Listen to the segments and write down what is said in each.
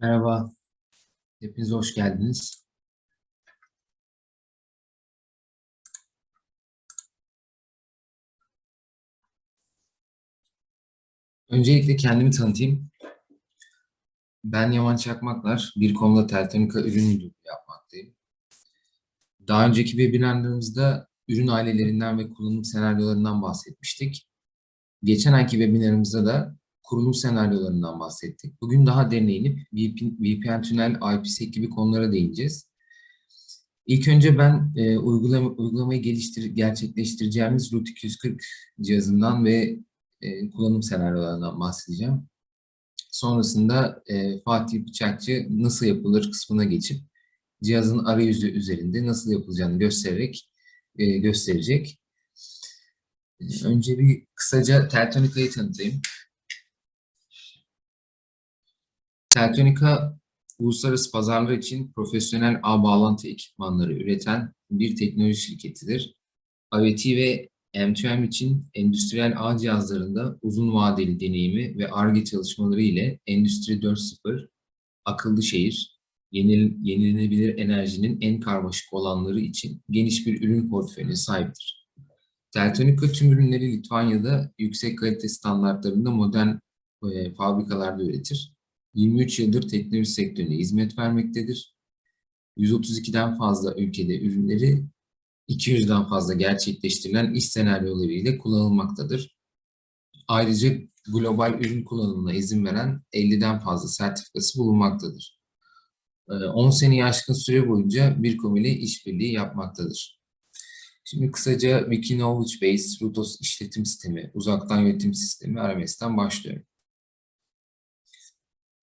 Merhaba, hepiniz hoş geldiniz. Öncelikle kendimi tanıtayım. Ben Yaman Çakmaklar, bir konuda Teltonika ürün müdürlüğü yapmaktayım. Daha önceki webinarlarımızda ürün ailelerinden ve kullanım senaryolarından bahsetmiştik. Geçen ayki webinarımızda da kurulum senaryolarından bahsettik. Bugün daha derine inip VPN, tünel, IPsec gibi konulara değineceğiz. İlk önce ben e, uygulama, uygulamayı geliştir, gerçekleştireceğimiz Root 240 cihazından ve e, kullanım senaryolarından bahsedeceğim. Sonrasında e, Fatih Bıçakçı nasıl yapılır kısmına geçip cihazın arayüzü üzerinde nasıl yapılacağını göstererek e, gösterecek. Önce bir kısaca Teltonika'yı tanıtayım. Teltonika, uluslararası pazarlar için profesyonel ağ bağlantı ekipmanları üreten bir teknoloji şirketidir. IoT ve M2M için endüstriyel ağ cihazlarında uzun vadeli deneyimi ve ARGE çalışmaları ile Endüstri 4.0, akıllı şehir, yenil, yenilenebilir enerjinin en karmaşık olanları için geniş bir ürün portföyüne sahiptir. Teltonika tüm ürünleri Litvanya'da yüksek kalite standartlarında modern e, fabrikalarda üretir. 23 yıldır teknoloji sektörüne hizmet vermektedir. 132'den fazla ülkede ürünleri 200'den fazla gerçekleştirilen iş senaryoları ile kullanılmaktadır. Ayrıca global ürün kullanımına izin veren 50'den fazla sertifikası bulunmaktadır. 10 seneyi aşkın süre boyunca Birkom ile işbirliği yapmaktadır. Şimdi kısaca Wiki Knowledge Base, Rutos işletim sistemi, uzaktan yönetim sistemi RMS'ten başlıyorum.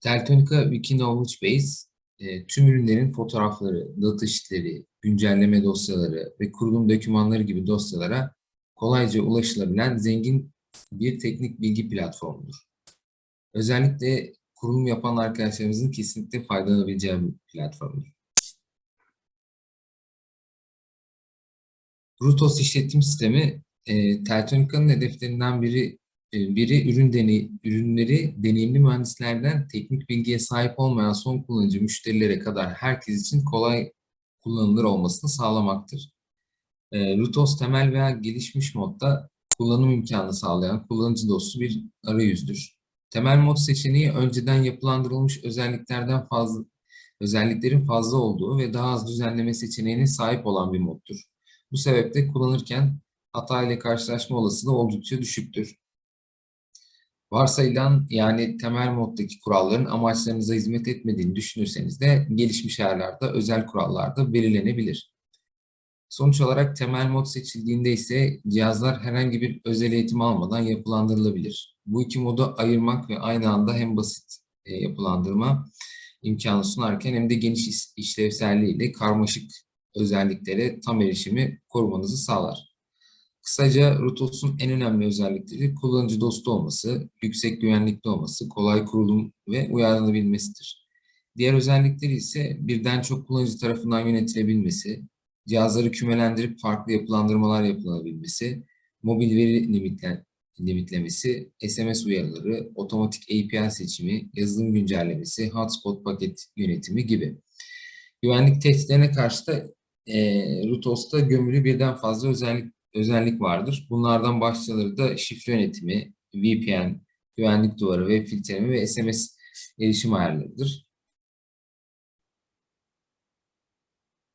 Teltonika Wiki Knowledge Base, e, tüm ürünlerin fotoğrafları, sheetleri, güncelleme dosyaları ve kurulum dokümanları gibi dosyalara kolayca ulaşılabilen zengin bir teknik bilgi platformudur. Özellikle kurulum yapan arkadaşlarımızın kesinlikle faydalanabileceği bir platformdur. Rutos işletim sistemi, e, Teltonika'nın hedeflerinden biri biri ürün deney, ürünleri deneyimli mühendislerden teknik bilgiye sahip olmayan son kullanıcı müşterilere kadar herkes için kolay kullanılır olmasını sağlamaktır. E, Rutos temel veya gelişmiş modda kullanım imkanı sağlayan kullanıcı dostu bir arayüzdür. Temel mod seçeneği önceden yapılandırılmış özelliklerden fazla özelliklerin fazla olduğu ve daha az düzenleme seçeneğine sahip olan bir moddur. Bu sebeple kullanırken hata ile karşılaşma olasılığı oldukça düşüktür. Varsayılan yani temel moddaki kuralların amaçlarınıza hizmet etmediğini düşünürseniz de gelişmiş ayarlarda özel kurallarda belirlenebilir. Sonuç olarak temel mod seçildiğinde ise cihazlar herhangi bir özel eğitim almadan yapılandırılabilir. Bu iki modu ayırmak ve aynı anda hem basit e, yapılandırma imkanı sunarken hem de geniş işlevselliğiyle karmaşık özelliklere tam erişimi korumanızı sağlar. Kısaca Rutos'un en önemli özellikleri kullanıcı dostu olması, yüksek güvenlikli olması, kolay kurulum ve uyarlanabilmesidir. Diğer özellikleri ise birden çok kullanıcı tarafından yönetilebilmesi, cihazları kümelendirip farklı yapılandırmalar yapılabilmesi, mobil veri limitlen, limitlemesi, SMS uyarıları, otomatik API seçimi, yazılım güncellemesi, hotspot paket yönetimi gibi. Güvenlik tehditlerine karşı da e, Rutos'ta gömülü birden fazla özellik özellik vardır. Bunlardan başlıcaları da şifre yönetimi, VPN, güvenlik duvarı, web filtreleme ve SMS erişim ayarlarıdır.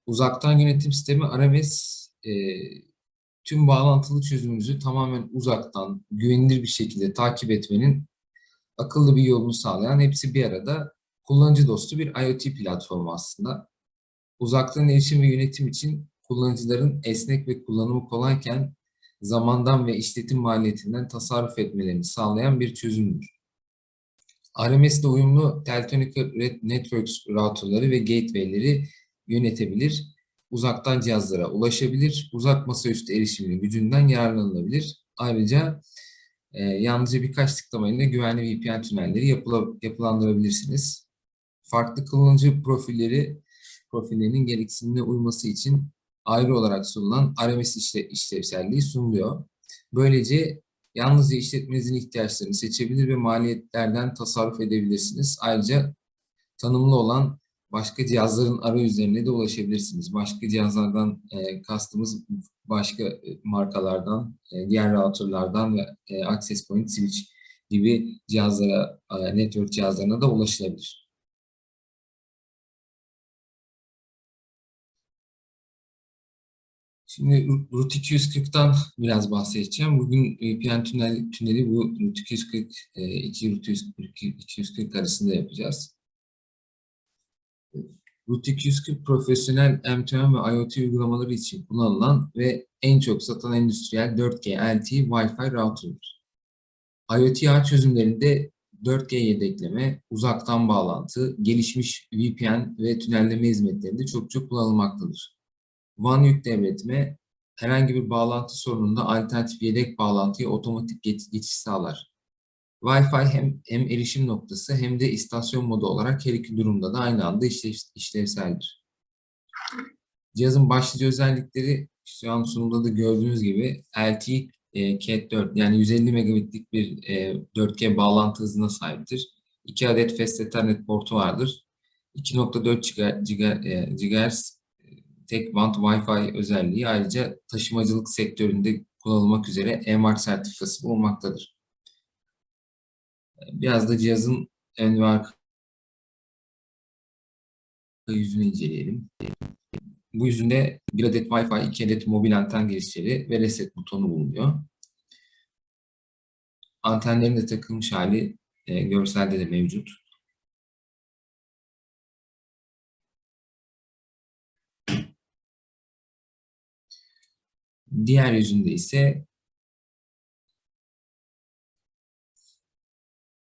Uzaktan yönetim sistemi RMS e, tüm bağlantılı çözümümüzü tamamen uzaktan, güvenilir bir şekilde takip etmenin akıllı bir yolunu sağlayan hepsi bir arada kullanıcı dostu bir IoT platformu aslında. Uzaktan erişim ve yönetim için kullanıcıların esnek ve kullanımı kolayken zamandan ve işletim maliyetinden tasarruf etmelerini sağlayan bir çözümdür. RMS ile uyumlu Teltonika Networks routerları ve gateway'leri yönetebilir, uzaktan cihazlara ulaşabilir, uzak masaüstü erişimli gücünden yararlanılabilir. Ayrıca e, yalnızca birkaç tıklamayla güvenli VPN tünelleri yapıla, yapılandırabilirsiniz. Farklı kullanıcı profilleri profillerinin gereksinimine uyması için ayrı olarak sunulan RMS işle, işlevselliği sunuluyor. Böylece yalnızca işletmenizin ihtiyaçlarını seçebilir ve maliyetlerden tasarruf edebilirsiniz. Ayrıca tanımlı olan başka cihazların arayüzlerine de ulaşabilirsiniz. Başka cihazlardan e, kastımız başka e, markalardan, e, diğer routerlardan ve e, access point switch gibi cihazlara, e, network cihazlarına da ulaşılabilir. Şimdi Route 240'tan biraz bahsedeceğim. Bugün VPN tünel, tüneli bu Route 240, e, 2 Route 240 arasında yapacağız. Route 240 profesyonel M2M ve IoT uygulamaları için kullanılan ve en çok satan endüstriyel 4G LTE Wi-Fi router'dır. IoT ağ çözümlerinde 4G yedekleme, uzaktan bağlantı, gelişmiş VPN ve tünelleme hizmetlerinde çok çok kullanılmaktadır. WAN yük devretme, herhangi bir bağlantı sorununda alternatif yedek bağlantıya otomatik geçiş sağlar. Wi-Fi hem, hem erişim noktası hem de istasyon modu olarak her iki durumda da aynı anda işlev, işlevseldir. Cihazın başlıca özellikleri şu an sunumda da gördüğünüz gibi LTE e, Cat 4 yani 150 megabitlik bir e, 4G bağlantı hızına sahiptir. 2 adet Fast Ethernet portu vardır. 2.4 GHz tek band Wi-Fi özelliği ayrıca taşımacılık sektöründe kullanılmak üzere EMARC sertifikası bulunmaktadır. Biraz da cihazın ön ve arka yüzünü inceleyelim. Bu yüzünde bir adet Wi-Fi, iki adet mobil anten girişleri ve reset butonu bulunuyor. Antenlerin de takılmış hali e, görselde de mevcut. Diğer yüzünde ise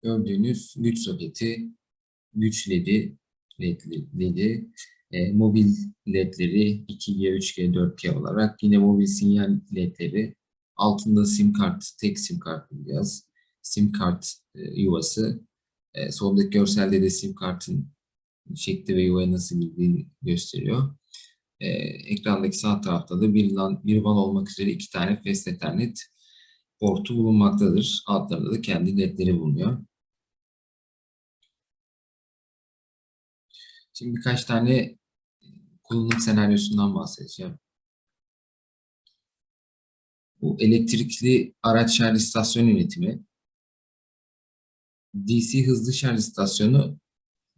gördüğünüz güç soketi, güç ledi, led, ledi e, mobil ledleri 2G, 3G, 4G olarak yine mobil sinyal ledleri altında sim kart, tek sim kart bulacağız. Sim kart e, yuvası. E, soldaki görselde de sim kartın şekli ve yuvaya nasıl girdiğini gösteriyor. E, ekrandaki sağ tarafta da bir LAN, bir WAN olmak üzere iki tane Fast Ethernet portu bulunmaktadır. Altlarında da kendi ledleri bulunuyor. Şimdi birkaç tane kullanım senaryosundan bahsedeceğim. Bu elektrikli araç şarj istasyon yönetimi, DC hızlı şarj istasyonu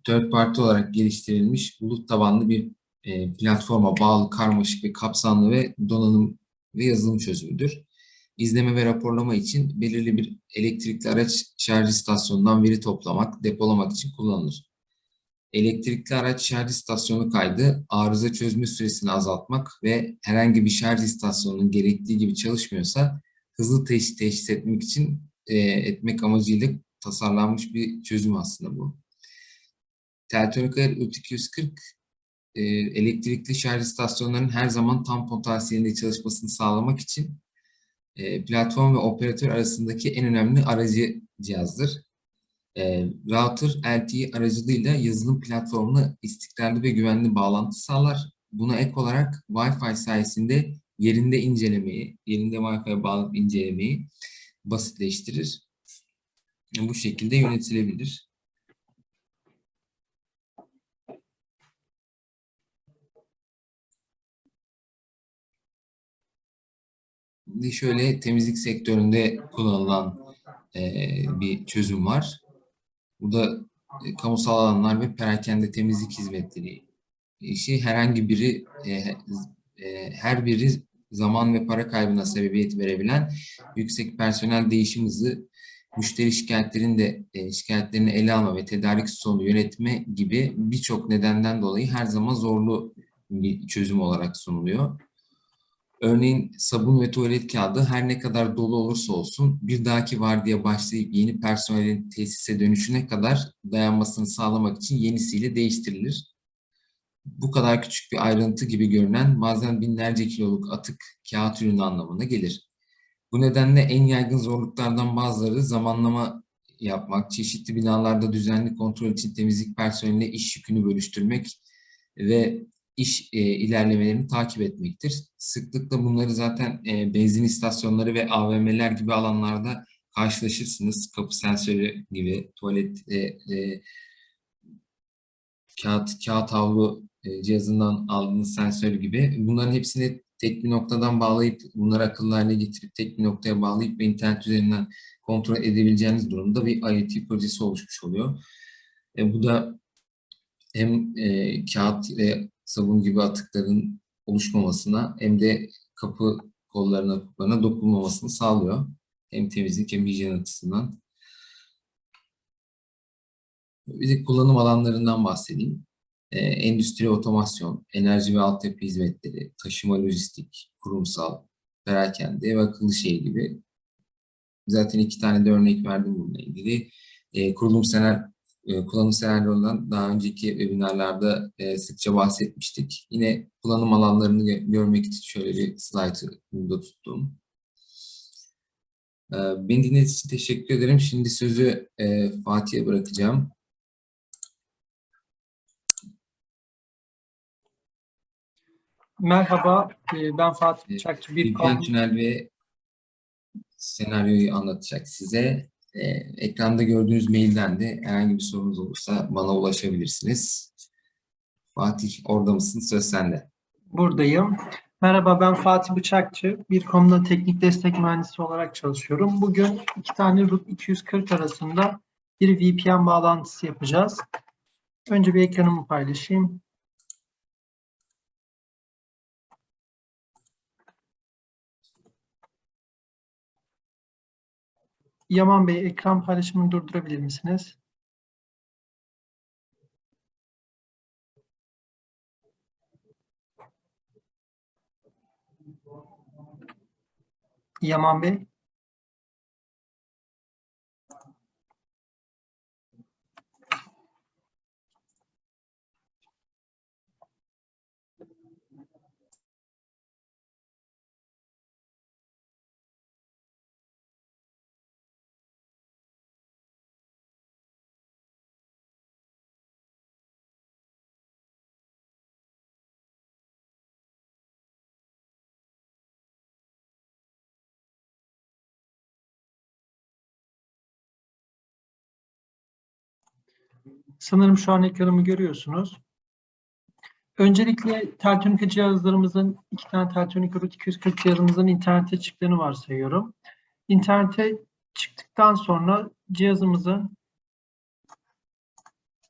third party olarak geliştirilmiş bulut tabanlı bir e, platforma bağlı karmaşık ve kapsamlı ve donanım ve yazılım çözümüdür. İzleme ve raporlama için belirli bir elektrikli araç şarj istasyonundan veri toplamak, depolamak için kullanılır. Elektrikli araç şarj istasyonu kaydı, arıza çözme süresini azaltmak ve herhangi bir şarj istasyonunun gerektiği gibi çalışmıyorsa hızlı teşhis, teşhis etmek için e, etmek amacıyla tasarlanmış bir çözüm aslında bu. Teltonik Air 240 e, elektrikli şarj istasyonlarının her zaman tam potansiyelinde çalışmasını sağlamak için e, platform ve operatör arasındaki en önemli aracı cihazdır. E, router LTE aracılığıyla yazılım platformuna istikrarlı ve güvenli bağlantı sağlar. Buna ek olarak Wi-Fi sayesinde yerinde incelemeyi, yerinde Wi-Fi bağlanıp incelemeyi basitleştirir. Bu şekilde yönetilebilir. Şöyle temizlik sektöründe kullanılan e, bir çözüm var. Burada e, kamusal alanlar ve perakende temizlik hizmetleri işi herhangi biri e, e, her biri zaman ve para kaybına sebebiyet verebilen yüksek personel değişim hızı, müşteri şikayetlerini de e, şikayetlerini ele alma ve tedarik sonu yönetme gibi birçok nedenden dolayı her zaman zorlu bir çözüm olarak sunuluyor. Örneğin sabun ve tuvalet kağıdı her ne kadar dolu olursa olsun bir dahaki vardiya başlayıp yeni personelin tesise dönüşüne kadar dayanmasını sağlamak için yenisiyle değiştirilir. Bu kadar küçük bir ayrıntı gibi görünen bazen binlerce kiloluk atık kağıt ürünü anlamına gelir. Bu nedenle en yaygın zorluklardan bazıları zamanlama yapmak, çeşitli binalarda düzenli kontrol için temizlik personeline iş yükünü bölüştürmek ve iş e, ilerlemelerini takip etmektir. Sıklıkla bunları zaten e, benzin istasyonları ve AVM'ler gibi alanlarda karşılaşırsınız. Kapı sensörü gibi, tuvalet e, kağıt, kağıt havlu e, cihazından aldığınız sensör gibi bunların hepsini tek bir noktadan bağlayıp bunları akıllı hale getirip tek bir noktaya bağlayıp ve internet üzerinden kontrol edebileceğiniz durumda bir IoT projesi oluşmuş oluyor. E, bu da hem e, kağıt ve sabun gibi atıkların oluşmamasına hem de kapı kollarına, kuplarına dokunmamasını sağlıyor. Hem temizlik hem hijyen açısından. Bir de kullanım alanlarından bahsedeyim. Ee, endüstri otomasyon, enerji ve altyapı hizmetleri, taşıma lojistik, kurumsal, perakende ve akıllı şehir gibi. Zaten iki tane de örnek verdim bununla ilgili. Ee, kurulum senaryo, e, kullanım senaryolarından daha önceki webinarlarda e, sıkça bahsetmiştik. Yine kullanım alanlarını gö- görmek için şöyle bir slaytı burada tuttum. Ee, Beni dinlediğiniz için teşekkür ederim. Şimdi sözü e, Fatih'e bırakacağım. Merhaba, e, ben Fatih Bıçakçı. Bir kom- tünel ve senaryoyu anlatacak size. Ee, ekranda gördüğünüz mailden de herhangi bir sorunuz olursa bana ulaşabilirsiniz. Fatih orada mısın? Söz sende. buradayım. Merhaba, ben Fatih Bıçakçı. Bir konuda teknik destek mühendisi olarak çalışıyorum. Bugün iki tane RUT 240 arasında bir VPN bağlantısı yapacağız. Önce bir ekranımı paylaşayım. Yaman Bey, ekran paylaşımını durdurabilir misiniz? Yaman Bey. Sanırım şu an ekranımı görüyorsunuz. Öncelikle Teltonika cihazlarımızın, iki tane Teltonika Root 240 cihazımızın internete çıktığını varsayıyorum. İnternete çıktıktan sonra cihazımızın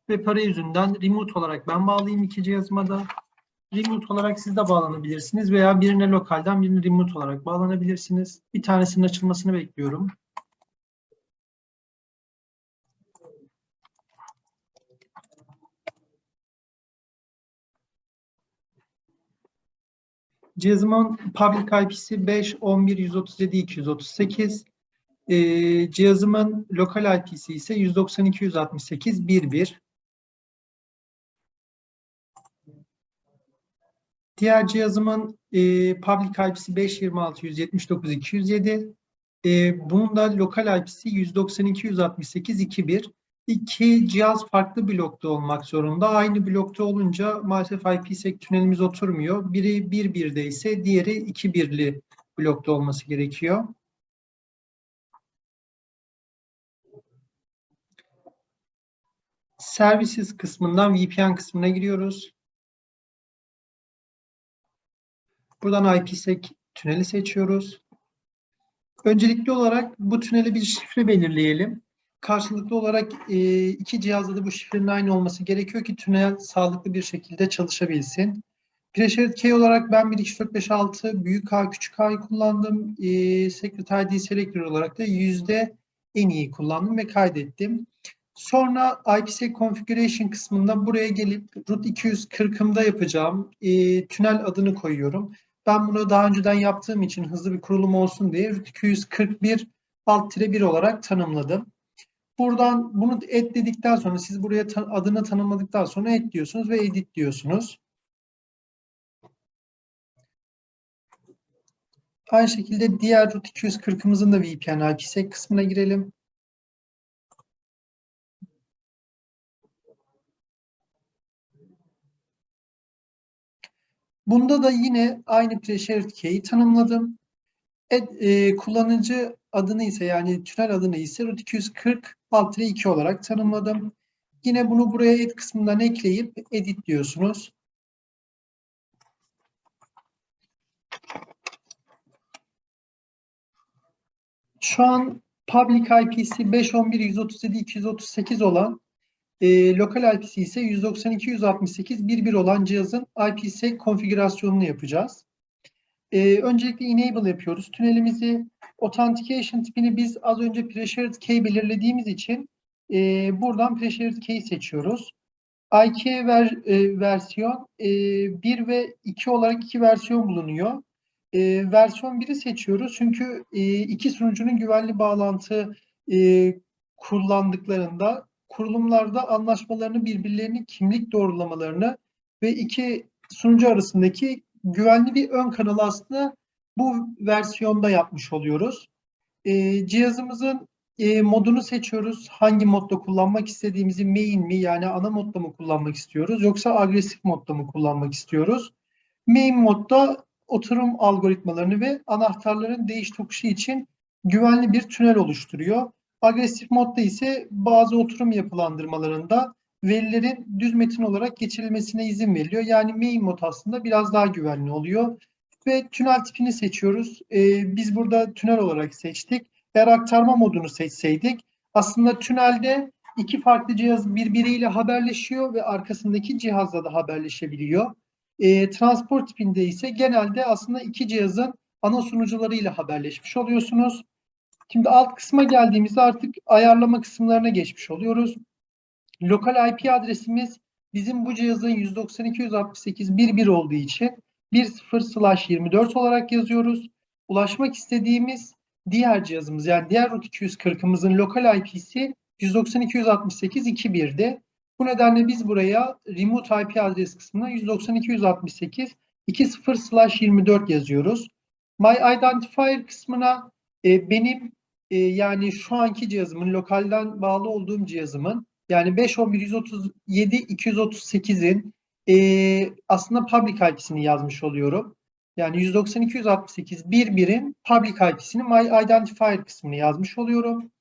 web arayüzünden remote olarak ben bağlayayım iki cihazıma da. Remote olarak siz de bağlanabilirsiniz veya birine lokalden birine remote olarak bağlanabilirsiniz. Bir tanesinin açılmasını bekliyorum. Cihazımın public IP'si 5, 11, 137, 238. Ee, cihazımın lokal IP'si ise 192, 168, 11. Diğer cihazımın e, public IP'si 5, 26, 179, 207. E, bunun da lokal IP'si 192, 168, 21. İki cihaz farklı blokta olmak zorunda. Aynı blokta olunca maalesef IPsec tünelimiz oturmuyor. Biri 1.1'de ise diğeri 2.1'li blokta olması gerekiyor. Services kısmından VPN kısmına giriyoruz. Buradan IPsec tüneli seçiyoruz. Öncelikli olarak bu tünele bir şifre belirleyelim. Karşılıklı olarak e, iki cihazda da bu şifrenin aynı olması gerekiyor ki tünel sağlıklı bir şekilde çalışabilsin. Pressure key olarak ben 1, 2, 4, 5, 6 büyük A, küçük A'yı kullandım. E, Secret ID Selector olarak da yüzde en iyi kullandım ve kaydettim. Sonra IPsec Configuration kısmında buraya gelip root 240'ımda yapacağım e, tünel adını koyuyorum. Ben bunu daha önceden yaptığım için hızlı bir kurulum olsun diye root 241 alt 1 olarak tanımladım. Buradan bunu et dedikten sonra siz buraya ta- adını tanımladıktan sonra et diyorsunuz ve edit diyorsunuz. Aynı şekilde diğer root 240'ımızın da VPN IPsec kısmına girelim. Bunda da yine aynı pre-shared key'i tanımladım. Et, e, kullanıcı adını ise yani tünel adını ise root 240 alt 2 olarak tanımladım. Yine bunu buraya et kısmından ekleyip edit diyorsunuz. Şu an public IP'si 5.11.137.238 olan e, lokal IP'si ise 192.168.1.1 olan cihazın IPsec konfigürasyonunu yapacağız. E, öncelikle enable yapıyoruz. Tünelimizi authentication tipini biz az önce pressured key belirlediğimiz için e, buradan pressured key seçiyoruz. IK ver, e, versiyon e, 1 ve 2 olarak iki versiyon bulunuyor. E, versiyon 1'i seçiyoruz çünkü e, iki sunucunun güvenli bağlantı e, kullandıklarında kurulumlarda anlaşmalarını birbirlerini kimlik doğrulamalarını ve iki sunucu arasındaki güvenli bir ön kanalı aslında bu versiyonda yapmış oluyoruz. E, cihazımızın e, modunu seçiyoruz. Hangi modda kullanmak istediğimizi main mi yani ana modda mı kullanmak istiyoruz yoksa agresif modda mı kullanmak istiyoruz? Main modda oturum algoritmalarını ve anahtarların değiş tokuşu için güvenli bir tünel oluşturuyor. Agresif modda ise bazı oturum yapılandırmalarında verilerin düz metin olarak geçirilmesine izin veriliyor. Yani main mod aslında biraz daha güvenli oluyor. Ve tünel tipini seçiyoruz. Ee, biz burada tünel olarak seçtik. Eğer aktarma modunu seçseydik aslında tünelde iki farklı cihaz birbiriyle haberleşiyor ve arkasındaki cihazla da haberleşebiliyor. E, transport tipinde ise genelde aslında iki cihazın ana sunucularıyla haberleşmiş oluyorsunuz. Şimdi alt kısma geldiğimizde artık ayarlama kısımlarına geçmiş oluyoruz. Lokal IP adresimiz bizim bu cihazın 192.168.1.1 olduğu için 10/24 olarak yazıyoruz. Ulaşmak istediğimiz diğer cihazımız yani diğer root 240'ımızın lokal IP'si 192.168.2.1'de. Bu nedenle biz buraya remote IP adres kısmına 192.168.2.0/24 yazıyoruz. My Identifier kısmına e, benim e, yani şu anki cihazımın lokalden bağlı olduğum cihazımın yani 5.11.137.238'in e, aslında public IP'sini yazmış oluyorum. Yani 192.168.1.1'in public IP'sini My Identifier kısmını yazmış oluyorum.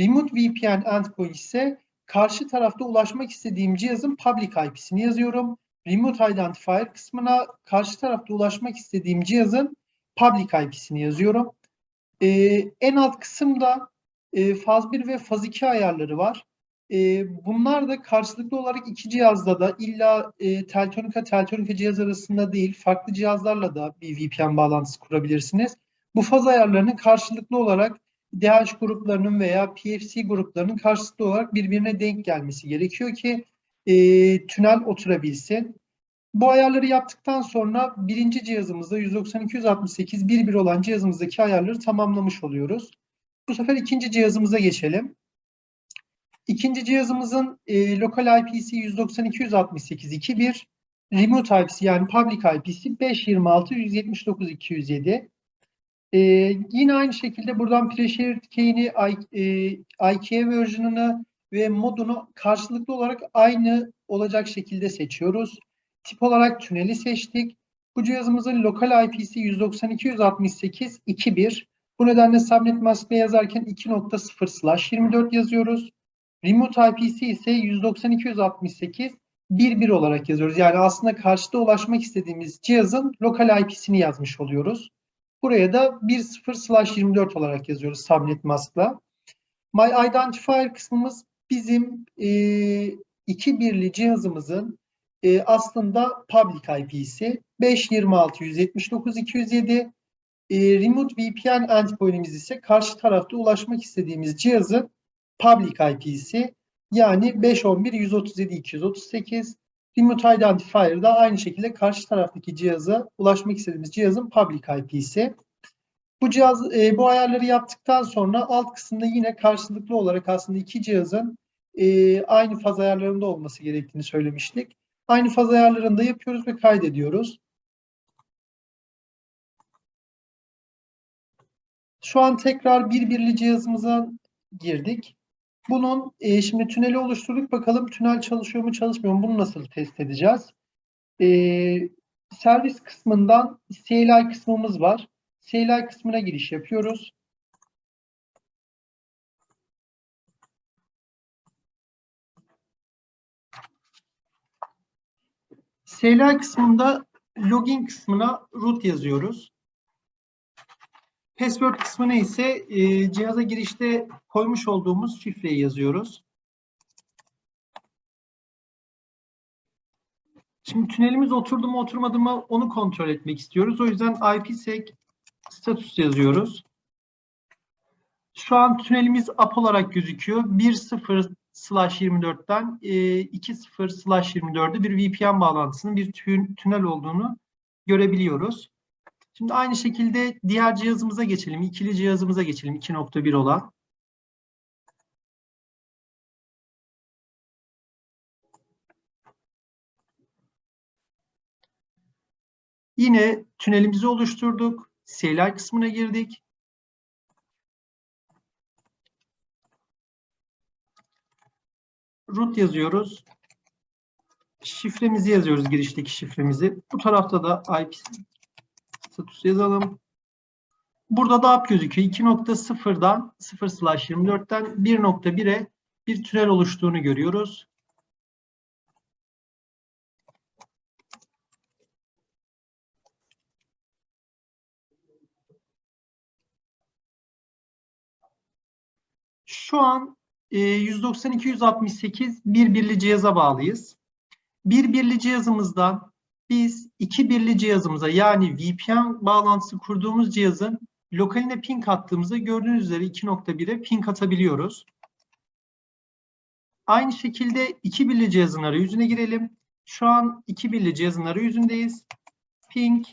Remote VPN endpoint ise karşı tarafta ulaşmak istediğim cihazın public IP'sini yazıyorum. Remote Identifier kısmına karşı tarafta ulaşmak istediğim cihazın public IP'sini yazıyorum. Ee, en alt kısımda e, faz 1 ve faz 2 ayarları var. E, bunlar da karşılıklı olarak iki cihazda da illa e, Teltonika Teltonika cihaz arasında değil farklı cihazlarla da bir VPN bağlantısı kurabilirsiniz. Bu faz ayarlarının karşılıklı olarak DH gruplarının veya PFC gruplarının karşılıklı olarak birbirine denk gelmesi gerekiyor ki e, tünel oturabilsin. Bu ayarları yaptıktan sonra birinci cihazımızda 192.168.1.1 olan cihazımızdaki ayarları tamamlamış oluyoruz. Bu sefer ikinci cihazımıza geçelim. İkinci cihazımızın e, lokal IP'si 192.168.2.1, remote IP'si yani public IP'si 5.26.179.207. E, yine aynı şekilde buradan preshared key'ini, e, IKEA version'ını ve modunu karşılıklı olarak aynı olacak şekilde seçiyoruz. Tip olarak tüneli seçtik. Bu cihazımızın lokal IP'si 192.168.2.1. Bu nedenle subnet mask'le yazarken 2.0/24 yazıyoruz. Remote IP'si ise 192.168.1.1 olarak yazıyoruz. Yani aslında karşıda ulaşmak istediğimiz cihazın lokal IP'sini yazmış oluyoruz. Buraya da 1.0/24 olarak yazıyoruz subnet mask'la. My Identifier kısmımız bizim e, iki birli cihazımızın e, aslında public IP'si 5.26.179.207 e, Remote VPN endpoint'imiz ise karşı tarafta ulaşmak istediğimiz cihazın public IP'si yani 5.11.137.238 Remote Identifier da aynı şekilde karşı taraftaki cihaza ulaşmak istediğimiz cihazın public IP'si. Bu cihaz e, bu ayarları yaptıktan sonra alt kısımda yine karşılıklı olarak aslında iki cihazın e, aynı faz ayarlarında olması gerektiğini söylemiştik. Aynı faz ayarlarında yapıyoruz ve kaydediyoruz. Şu an tekrar bir birli cihazımıza girdik. Bunun e, şimdi tüneli oluşturduk. Bakalım tünel çalışıyor mu çalışmıyor mu? Bunu nasıl test edeceğiz? E, servis kısmından CLI kısmımız var. CLI kısmına giriş yapıyoruz. CLI kısmında login kısmına root yazıyoruz. Password kısmına ise e, cihaza girişte koymuş olduğumuz şifreyi yazıyoruz. Şimdi tünelimiz oturdu mu oturmadı mı onu kontrol etmek istiyoruz. O yüzden IPsec status yazıyoruz. Şu an tünelimiz up olarak gözüküyor. 1.0 slash 24'ten e, 2.0 slash 24'e bir VPN bağlantısının bir tü- tünel olduğunu görebiliyoruz. Şimdi aynı şekilde diğer cihazımıza geçelim. İkili cihazımıza geçelim. 2.1 olan. Yine tünelimizi oluşturduk. CLI kısmına girdik. root yazıyoruz. Şifremizi yazıyoruz, girişteki şifremizi. Bu tarafta da IP status yazalım. Burada da app gözüküyor. 2.0'dan 0 slash 24'ten 1.1'e bir tünel oluştuğunu görüyoruz. Şu an e, 192.168 bir birli cihaza bağlıyız. Bir birli cihazımızdan biz iki birli cihazımıza yani VPN bağlantısı kurduğumuz cihazın lokaline ping attığımızda gördüğünüz üzere 2.1'e ping atabiliyoruz. Aynı şekilde iki birli cihazın arayüzüne girelim. Şu an iki birli cihazın arayüzündeyiz. Ping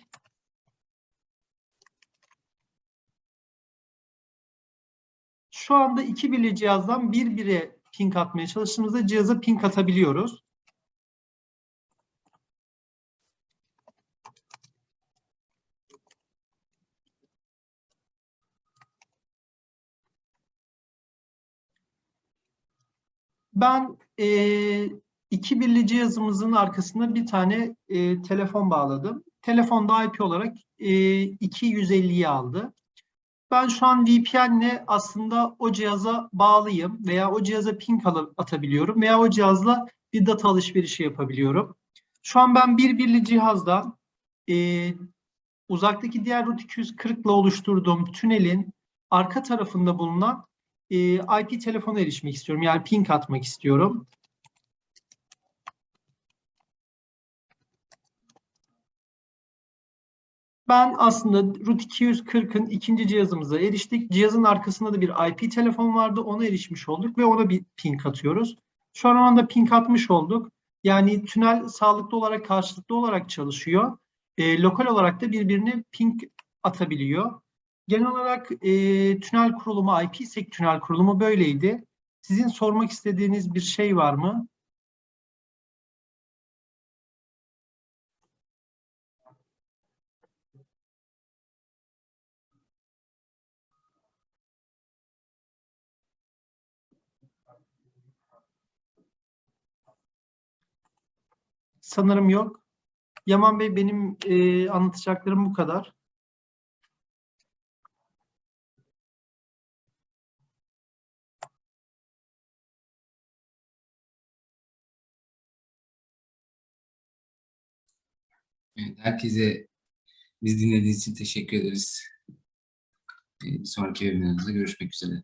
Şu anda iki birli cihazdan bir bire ping atmaya çalıştığımızda cihaza ping atabiliyoruz. Ben e, iki birli cihazımızın arkasına bir tane e, telefon bağladım. Telefonda IP olarak e, 250'yi aldı. Ben şu an VPN'le aslında o cihaza bağlıyım veya o cihaza ping atabiliyorum veya o cihazla bir data alışverişi yapabiliyorum. Şu an ben bir birli cihazdan e, uzaktaki diğer root 240 ile oluşturduğum tünelin arka tarafında bulunan e, IP telefona erişmek istiyorum. Yani ping atmak istiyorum. Ben aslında root 240'ın ikinci cihazımıza eriştik. Cihazın arkasında da bir IP telefon vardı. Ona erişmiş olduk ve ona bir ping atıyoruz. Şu an anda ping atmış olduk. Yani tünel sağlıklı olarak karşılıklı olarak çalışıyor. E, lokal olarak da birbirine ping atabiliyor. Genel olarak e, tünel kurulumu, IPsec tünel kurulumu böyleydi. Sizin sormak istediğiniz bir şey var mı? Sanırım yok. Yaman Bey benim e, anlatacaklarım bu kadar. Herkese biz dinlediğiniz için teşekkür ederiz. Bir sonraki webinarımızda görüşmek üzere.